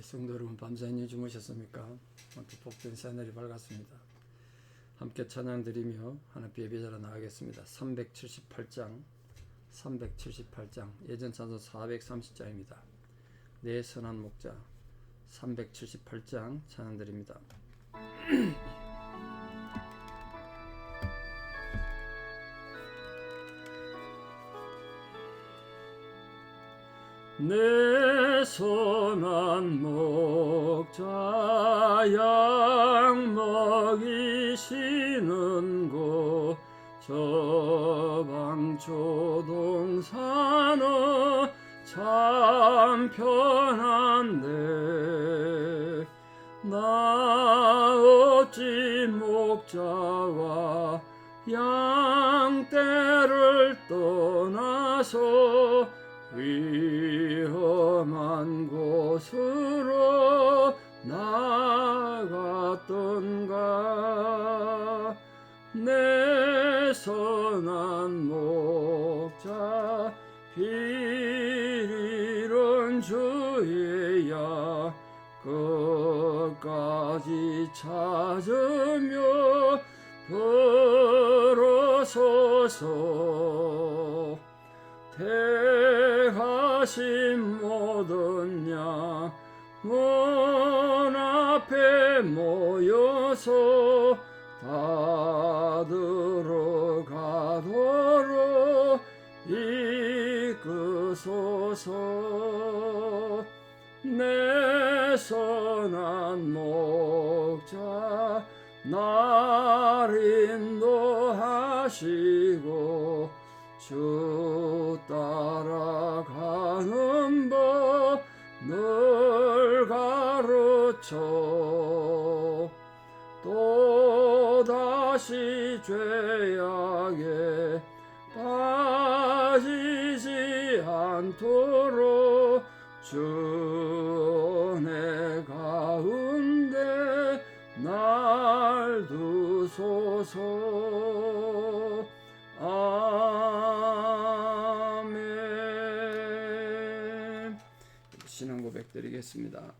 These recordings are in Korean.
예, 성도 여러분 밤새니 주무셨습니까? 복된 새날이 밝았습니다. 함께 찬양 드리며 하나님 예배자로 나가겠습니다. 378장 378장 예전 찬송 430장입니다. 내 선한 목자 378장 찬양 드립니다. 내 선한 목자 양 먹이시는 곳 저방 조동산어 참 편한데 나 어찌 목자와 양떼를 떠나서 위 험한 곳으 모여서 다 들어가도록 이끄소서. 내 선한 목자 날 인도하시고 주 따라가는 법늘 가르쳐 다시 죄악에 빠지지 않도록 주내 가운데 날 두소서 아멘 신앙 고백 드리겠습니다.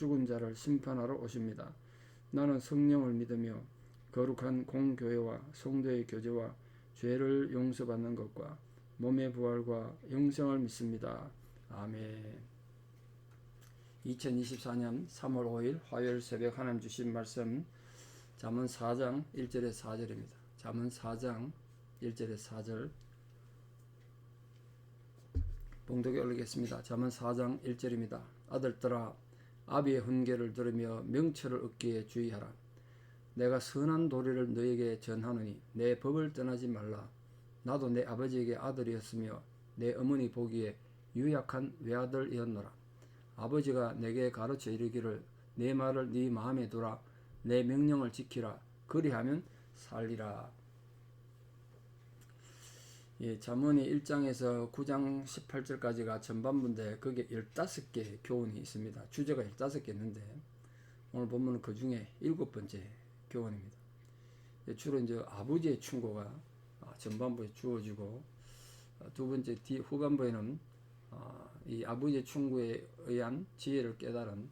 죽은 자를 심판하러 오십니다. 나는 성령을 믿으며 거룩한 공교회와 성도의 교제와 죄를 용서받는 것과 몸의 부활과 영생을 믿습니다. 아멘. 2024년 3월 5일 화요일 새벽 하나님 주신 말씀 잠언 4장 1절에 4절입니다. 잠언 4장 1절에 4절 봉독에 올리겠습니다. 잠언 4장 1절입니다. 아들들아 아비의 훈계를 들으며 명철을 얻기에 주의하라. 내가 선한 도리를 너에게 전하노니 내 법을 떠나지 말라. 나도 내 아버지에게 아들이었으며 내 어머니 보기에 유약한 외아들이었노라. 아버지가 내게 가르쳐 이르기를 내 말을 네 마음에 두라. 내 명령을 지키라. 그리하면 살리라. 예, 잠언이 1장에서 9장 18절까지가 전반부인데 거기에 15개 교훈이 있습니다. 주제가 15개 있는데 오늘 보면 그 중에 일곱 번째 교훈입니다. 예, 주로 이제 아버지의 충고가 아, 전반부에 주어지고 어, 두 번째 뒤 후반부에는 아, 이 아버지의 충고에 의한 지혜를 깨달은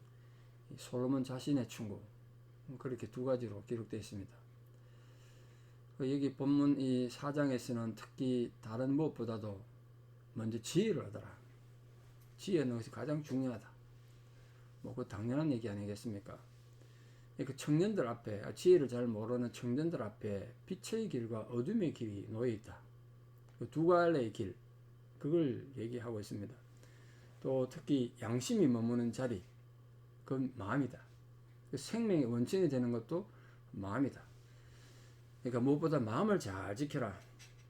이 솔로몬 자신의 충고 그렇게 두 가지로 기록되어 있습니다. 그 여기 본문 이 사장에서는 특히 다른 무엇보다도 먼저 지혜를 하더라. 지혜는 것이 가장 중요하다. 뭐 그 당연한 얘기 아니겠습니까? 그 청년들 앞에 아, 지혜를 잘 모르는 청년들 앞에 빛의 길과 어둠의 길이 놓여 있다. 그 두 갈래의 길 그걸 얘기하고 있습니다. 또 특히 양심이 머무는 자리 그 마음이다. 그 생명의 원천이 되는 것도 마음이다. 그러니까 무엇보다 마음을 잘 지켜라.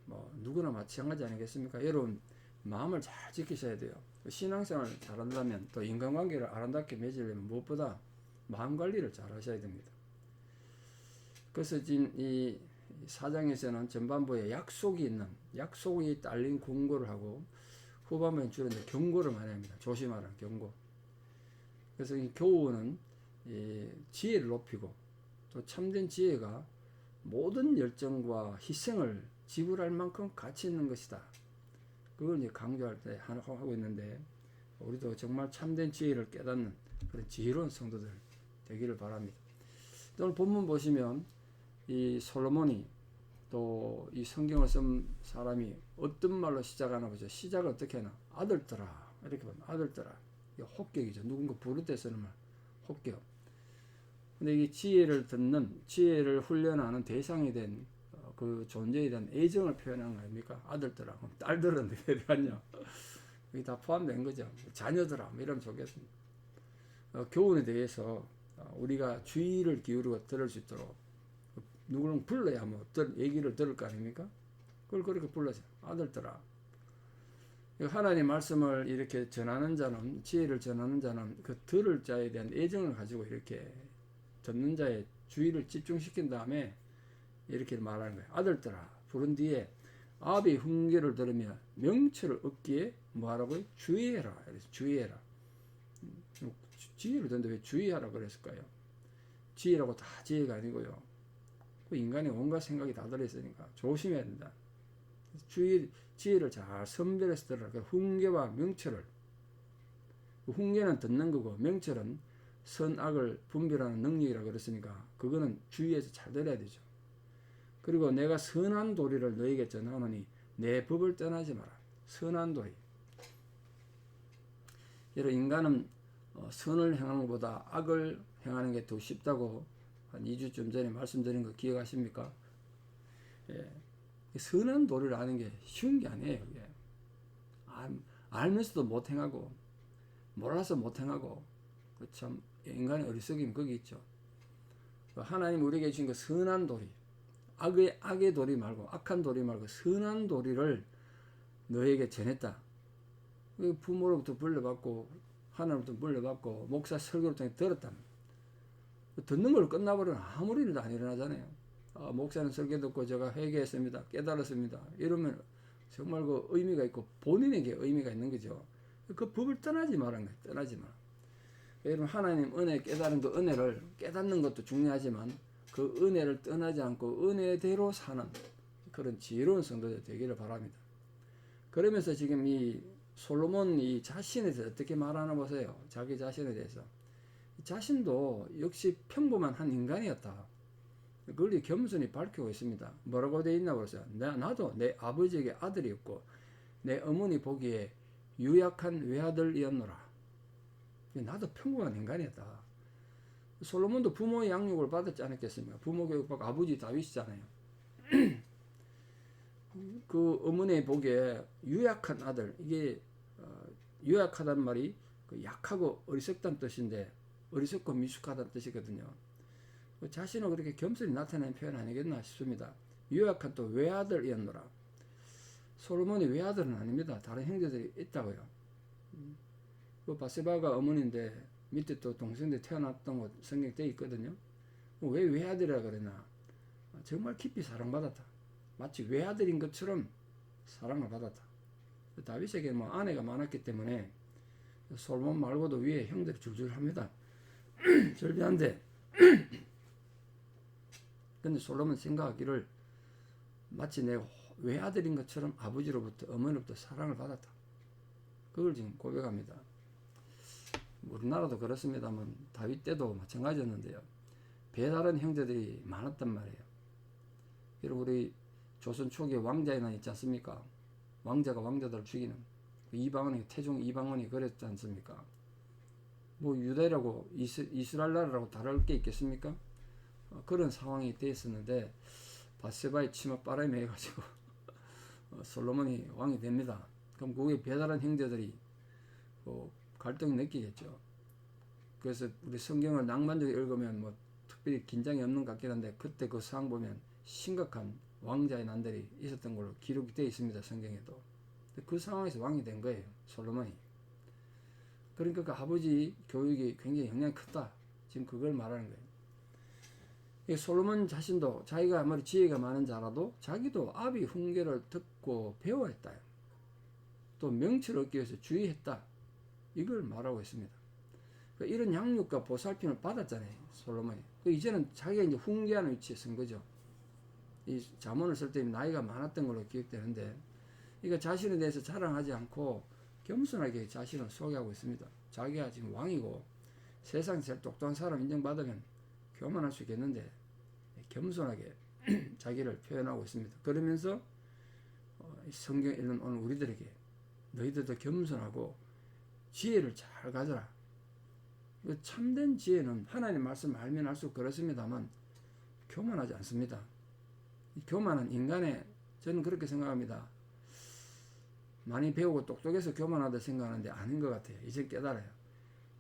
뭐 누구나 마찬가지 아니겠습니까? 여러분 마음을 잘 지키셔야 돼요. 신앙생활을 잘한다면 또 인간관계를 아름답게 맺으려면 무엇보다 마음 관리를 잘 하셔야 됩니다. 그래서 지금 이 사장에서는 전반부에 약속이 있는 약속이 딸린 공고를 하고 후반부에 주로 이제 경고를 많이 합니다. 조심하라는 경고. 그래서 이 교훈은 이 지혜를 높이고 또 참된 지혜가 모든 열정과 희생을 지불할 만큼 가치 있는 것이다. 그걸 이제 강조할 때 하고 있는데 우리도 정말 참된 지혜를 깨닫는 그런 지혜로운 성도들 되기를 바랍니다. 오늘 본문 보시면 이 솔로몬이 또 이 성경을 쓴 사람이 어떤 말로 시작하나 보죠. 시작을 어떻게 하나? 아들들아 이렇게 보면 아들들아 이게 혹격이죠. 누군가 부를 때 쓰는 말 혹격. 근데 이 지혜를 듣는 지혜를 훈련하는 대상이 된 그 존재에 대한 애정을 표현한 거 아닙니까? 아들들아, 그럼 딸들은 어떻게 되겠냐? 여기 다 포함된 거죠. 자녀들아, 뭐 이러면 좋겠습니다. 어, 교훈에 대해서 어, 우리가 주의를 기울이고 들을 수 있도록 누구는 불러야 뭐 들, 얘기를 들을 거 아닙니까? 그걸 그렇게 불러서 아들들아. 하나님 말씀을 이렇게 전하는 자는 지혜를 전하는 자는 그 들을 자에 대한 애정을 가지고 이렇게 듣는 자의 주의를 집중시킨 다음에 이렇게 말하는 거예요. 아들들아 부른 뒤에 아비 훈계를 들으며 명철을 얻기에 뭐하라고요? 주의해라. 그래서 주의해라. 음, 지혜를 듣는데 왜 주의하라 그랬을까요? 지혜라고 다 지혜가 아니고요. 그 인간의 온갖 생각이 다 들어있으니까 조심해야 된다. 주의, 지혜를 잘 선별해서 들어라. 그 훈계와 명철을. 그 훈계는 듣는 거고 명철은 선악을 분별하는 능력이라 그랬으니까 그거는 주의해서 잘 들어야 되죠. 그리고 내가 선한 도리를 너에게 전하노니 내 법을 떠나지 마라. 선한 도리. 여러 인간은 어, 선을 행하는 것보다 악을 행하는 게 더 쉽다고 한 2주쯤 전에 말씀드린 거 기억하십니까? 예. 선한 도리를 아는 게 쉬운 게 아니에요. 이게. 알, 알면서도 못 행하고 몰라서 못 행하고 그참 인간의 어리석임 거기 있죠. 그 하나님 우리에게 주신 그 선한 도리 악의 악의 도리 말고 악한 도리 말고 선한 도리를 너에게 전했다. 그 부모로부터 불려받고 하나님부터 물려받고 목사 설교를 통해 들었다. 듣는 걸 끝나버리면 아무리 일도 안 일어나잖아요. 아, 목사는 설교 듣고 제가 회개했습니다. 깨달았습니다. 이러면 정말 그 의미가 있고 본인에게 의미가 있는 거죠. 그 법을 떠나지 거예요. 떠나지 마. 여러분 하나님 은혜 깨달은 그 은혜를 깨닫는 것도 중요하지만 그 은혜를 떠나지 않고 은혜대로 사는 그런 지혜로운 성도들 되기를 바랍니다. 그러면서 지금 이 솔로몬 이 자신에 대해서 어떻게 말하나 보세요. 자기 자신에 대해서. 자신도 역시 평범한 한 인간이었다. 그걸 겸손히 밝히고 있습니다. 뭐라고 되어 있나 보세요. 나, 나도 내 아버지에게 아들이었고 내 어머니 보기에 유약한 외아들이었노라. 나도 평범한 인간이었다. 솔로몬도 부모의 양육을 받았지 않았겠습니까? 부모 교육받고 아버지 다윗이잖아요. 그 어머니 보기에 유약한 아들 이게 어, 유약하단 말이 그 약하고 어리석다는 뜻인데 어리석고 미숙하다는 뜻이거든요. 그 자신을 그렇게 겸손히 나타내는 표현 아니겠나 싶습니다. 유약한 또 외아들이었노라. 솔로몬이 외아들은 아닙니다. 다른 형제들이 있다고요. 그 바세바가 어머니인데 밑에 또 동생들 태어났던 거 성경 때 있거든요. 왜 외아들이라 그러나 정말 깊이 사랑받았다. 마치 외아들인 것처럼 사랑을 받았다. 다윗에게 뭐 아내가 많았기 때문에 솔몬 말고도 위에 형들이 줄줄 합니다. 절비한데 근데 솔로몬 생각하기를 마치 내 외아들인 것처럼 아버지로부터 어머니로부터 사랑을 받았다. 그걸 지금 고백합니다. 우리나라도 그렇습니다만 다윗 때도 마찬가지였는데요. 배다른 형제들이 많았단 말이에요. 여러분 우리 조선 초기에 왕자에나 있지 않습니까? 왕자가 왕자들을 죽이는 그 이방원이 태종 이방원이 그랬지 않습니까? 뭐 유대라고 이스, 이스라엘 나라라고 다를 게 있겠습니까? 어, 그런 상황이 되었었는데 바세바의 치마 바람에 해가지고 어, 솔로몬이 왕이 됩니다. 그럼 그게 배달한 형제들이 뭐 갈등이 느끼겠죠. 그래서 우리 성경을 낭만적으로 읽으면 뭐 특별히 긴장이 없는 것 같긴 한데 그때 그 상황 보면 심각한 왕자의 난들이 있었던 걸로 기록이 되어 있습니다. 성경에도. 그 상황에서 왕이 된 거예요. 솔로몬이. 그러니까 그 아버지 교육이 굉장히 영향이 컸다. 지금 그걸 말하는 거예요. 이 솔로몬 자신도 자기가 아무리 지혜가 많은 자라도 자기도 아비 훈계를 듣고 배워했다. 또 명치를 얻기 위해서 주의했다. 이걸 말하고 있습니다. 그 이런 양육과 보살핌을 받았잖아요. 솔로몬이. 그 이제는 자기가 이제 훈계하는 위치에 선 거죠. 이 자문을 쓸 때 나이가 많았던 걸로 기억되는데, 그러니까 자신에 대해서 자랑하지 않고 겸손하게 자신을 소개하고 있습니다. 자기가 지금 왕이고 세상 제일 똑똑한 사람 인정받으면 교만할 수 있겠는데 겸손하게 자기를 표현하고 있습니다. 그러면서 어, 이 성경 읽는 오늘 우리들에게 너희들도 겸손하고 지혜를 잘 가져라. 그 참된 지혜는 하나님 말씀 알면 알수록 그렇습니다만 교만하지 않습니다. 이 교만은 인간의 저는 그렇게 생각합니다. 많이 배우고 똑똑해서 교만하다 생각하는데 아닌 것 같아요. 이제 깨달아요.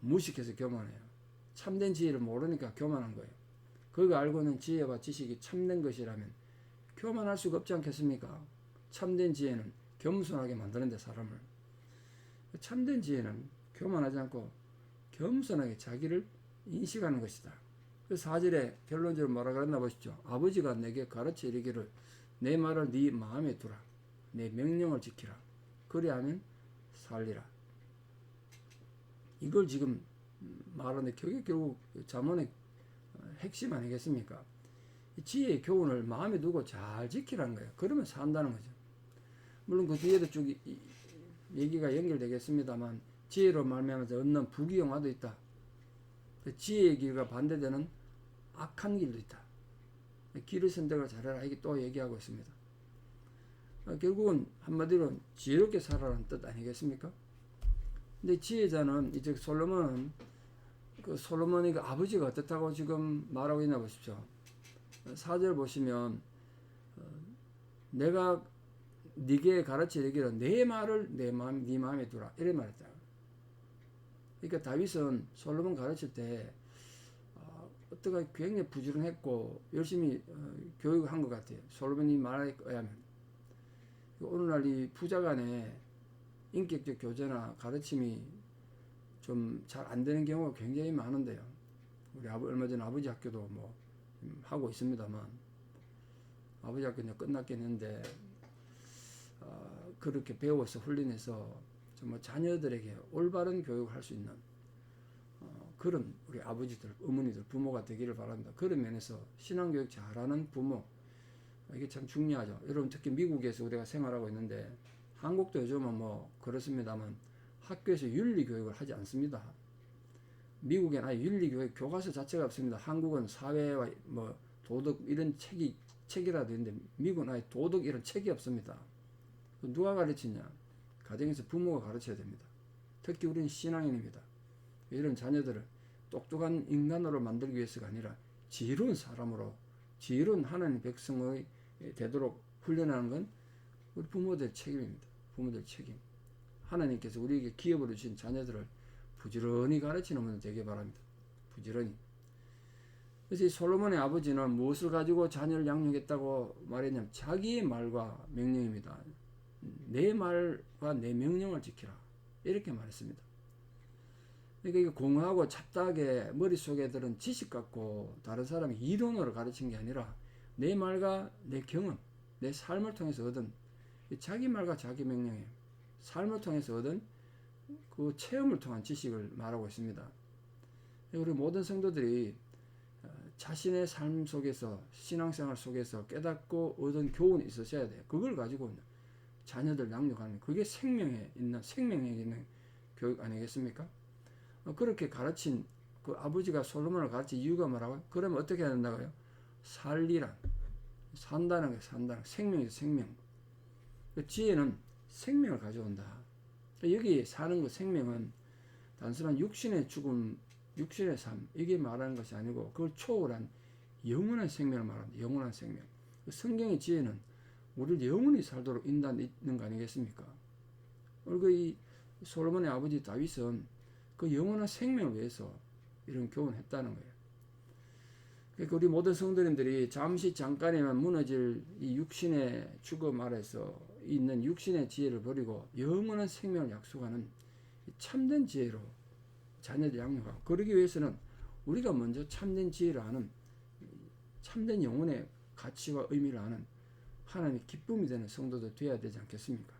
무식해서 교만해요. 참된 지혜를 모르니까 교만한 거예요. 그거 알고는 지혜와 지식이 참된 것이라면 교만할 수가 없지 않겠습니까? 참된 지혜는 겸손하게 만드는데 사람을 참된 지혜는 교만하지 않고 겸손하게 자기를 인식하는 것이다. 그 사절에 결론적으로 뭐라 그랬나 보시죠. 아버지가 내게 가르쳐 이르기를 내 말을 네 마음에 두라. 내 명령을 지키라. 그리하면 살리라. 이걸 지금 말하는데 그게 결국 자문의 핵심 아니겠습니까? 지혜의 교훈을 마음에 두고 잘 지키라는 거예요. 그러면 산다는 거죠. 물론 그 뒤에도 쭉 얘기가 연결되겠습니다만 지혜로 말미암아서 얻는 부귀영화도 있다. 그 지혜의 길과 반대되는 악한 길도 있다. 길을 선택을 잘해라. 이게 또 얘기하고 있습니다. 어, 결국은 한마디로 지혜롭게 살아라는 뜻 아니겠습니까? 근데 지혜자는 이제 솔로몬은 그 솔로몬이 그 아버지가 어떻다고 지금 말하고 있나 보십시오. 사절 보시면 어, 내가 네게 가르쳐 이기를 내 말을 내 마음 네 마음에 두라 이래 말했다. 그러니까 다윗은 솔로몬 가르칠 때 어, 어떻게 굉장히 부지런했고 열심히 어, 교육한 것 같아요. 솔로몬이 말에 의하면 오늘날 이 부자간의 인격적 교제나 가르침이 좀 잘 안 되는 경우가 굉장히 많은데요. 우리 아버, 얼마 전에 아버지 학교도 뭐 하고 있습니다만 아버지 학교 이제 끝났긴 했는데 어, 그렇게 배워서 훈련해서 정말 자녀들에게 올바른 교육을 할 수 있는 어, 그런 우리 아버지들, 어머니들, 부모가 되기를 바랍니다. 그런 면에서 신앙교육 잘하는 부모 이게 참 중요하죠. 여러분 특히 미국에서 우리가 생활하고 있는데 한국도 요즘은 뭐 그렇습니다만 학교에서 윤리 교육을 하지 않습니다. 미국엔 아예 윤리 교육 교과서 자체가 없습니다. 한국은 사회와 뭐 도덕 이런 책이 책이라도 있는데 미국은 아예 도덕 이런 책이 없습니다. 누가 가르치냐? 가정에서 부모가 가르쳐야 됩니다. 특히 우리는 신앙인입니다. 이런 자녀들을 똑똑한 인간으로 만들기 위해서가 아니라 지혜로운 사람으로 지혜로운 하나님 백성의 되도록 훈련하는 건 우리 부모들 책임입니다. 부모들 책임. 하나님께서 우리에게 기업으로 주신 자녀들을 부지런히 가르치는 분들 되길 바랍니다. 부지런히. 그래서 이 솔로몬의 아버지는 무엇을 가지고 자녀를 양육했다고 말했냐면 자기의 말과 명령입니다. 내 말과 내 명령을 지키라. 이렇게 말했습니다. 그러니까 이게 공하고 잡다하게 머릿속에 들은 지식 갖고 다른 사람이 이론으로 가르친 게 아니라 내 말과 내 경험, 내 삶을 통해서 얻은 자기 말과 자기 명령이에요. 삶을 통해서 얻은 그 체험을 통한 지식을 말하고 있습니다. 우리 모든 성도들이 어, 자신의 삶 속에서 신앙생활 속에서 깨닫고 얻은 교훈이 있으셔야 돼요. 그걸 가지고 자녀들 양육하는 그게 생명에 있는 생명에 있는 교육 아니겠습니까? 어, 그렇게 가르친 그 아버지가 솔로몬을 가르친 이유가 뭐라고요? 그러면 어떻게 해야 된다고요? 살리란 산다는 게 산다는 생명이죠 생명. 그 지혜는 생명을 가져온다. 여기 사는 그 생명은 단순한 육신의 죽음, 육신의 삶 이게 말하는 것이 아니고 그걸 초월한 영원한 생명을 말합니다. 영원한 생명. 그 성경의 지혜는 우리를 영원히 살도록 인도하는 거 아니겠습니까? 그리고 이 솔로몬의 아버지 다윗은 그 영원한 생명을 위해서 이런 교훈을 했다는 거예요. 그러니까 우리 모든 성도님들이 잠시 잠깐이면 무너질 이 육신의 죽음 아래서 있는 육신의 지혜를 버리고 영원한 생명을 약속하는 참된 지혜로 자녀들 양육하고 그러기 위해서는 우리가 먼저 참된 지혜를 아는 참된 영혼의 가치와 의미를 아는 하나님의 기쁨이 되는 성도도 되어야 되지 않겠습니까?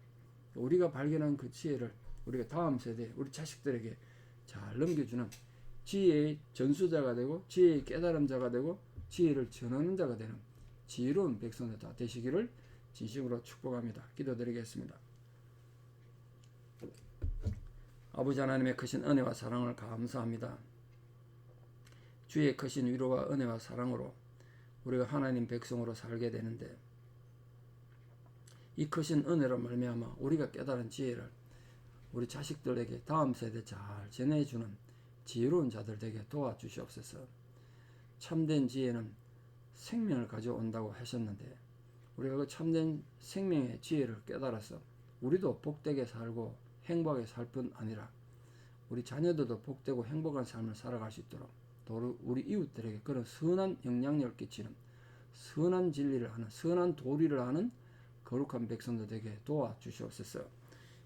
우리가 발견한 그 지혜를 우리가 다음 세대 우리 자식들에게 잘 넘겨주는 지혜의 전수자가 되고 지혜의 깨달은 자가 되고 지혜를 전하는 자가 되는 지혜로운 백성들 다 되시기를 진심으로 축복합니다. 기도드리겠습니다. 아버지 하나님의 크신 은혜와 사랑을 감사합니다. 주의 크신 위로와 은혜와 사랑으로 우리가 하나님 백성으로 살게 되는데 이 크신 은혜로 말미암아 우리가 깨달은 지혜를 우리 자식들에게 다음 세대 잘 전해주는 지혜로운 자들 되게 도와주시옵소서. 참된 지혜는 생명을 가져온다고 하셨는데 우리가 그 참된 생명의 지혜를 깨달아서 우리도 복되게 살고 행복하게 살 뿐 아니라 우리 자녀들도 복되고 행복한 삶을 살아갈 수 있도록 또 우리 이웃들에게 그런 선한 영향력을 끼치는 선한 진리를 하는 선한 도리를 하는 거룩한 백성들에게 도와주시옵소서.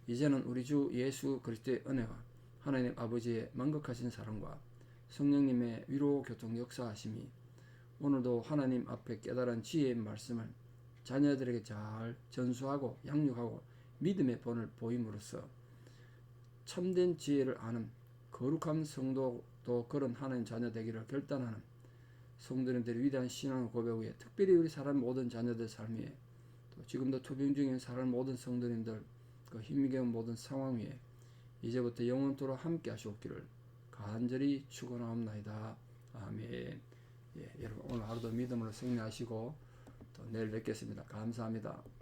이제는 우리 주 예수 그리스도의 은혜와 하나님 아버지의 만극하신 사랑과 성령님의 위로 교통 역사하심이 오늘도 하나님 앞에 깨달은 지혜의 말씀을 자녀들에게 잘 전수하고 양육하고 믿음의 본을 보임으로써 참된 지혜를 아는 거룩한 성도도 그런 하나님 자녀 되기를 결단하는 성도님들의 위대한 신앙 고백 위에 특별히 우리 사람 모든 자녀들 삶 위에 또 지금도 투병 중인 사람 모든 성도님들 그 힘겨운 모든 상황 위에 이제부터 영원토록 함께 하시옵기를 간절히 축원하옵나이다. 아멘. 예, 여러분 오늘 하루도 믿음으로 승리하시고 또 내일 뵙겠습니다. 감사합니다.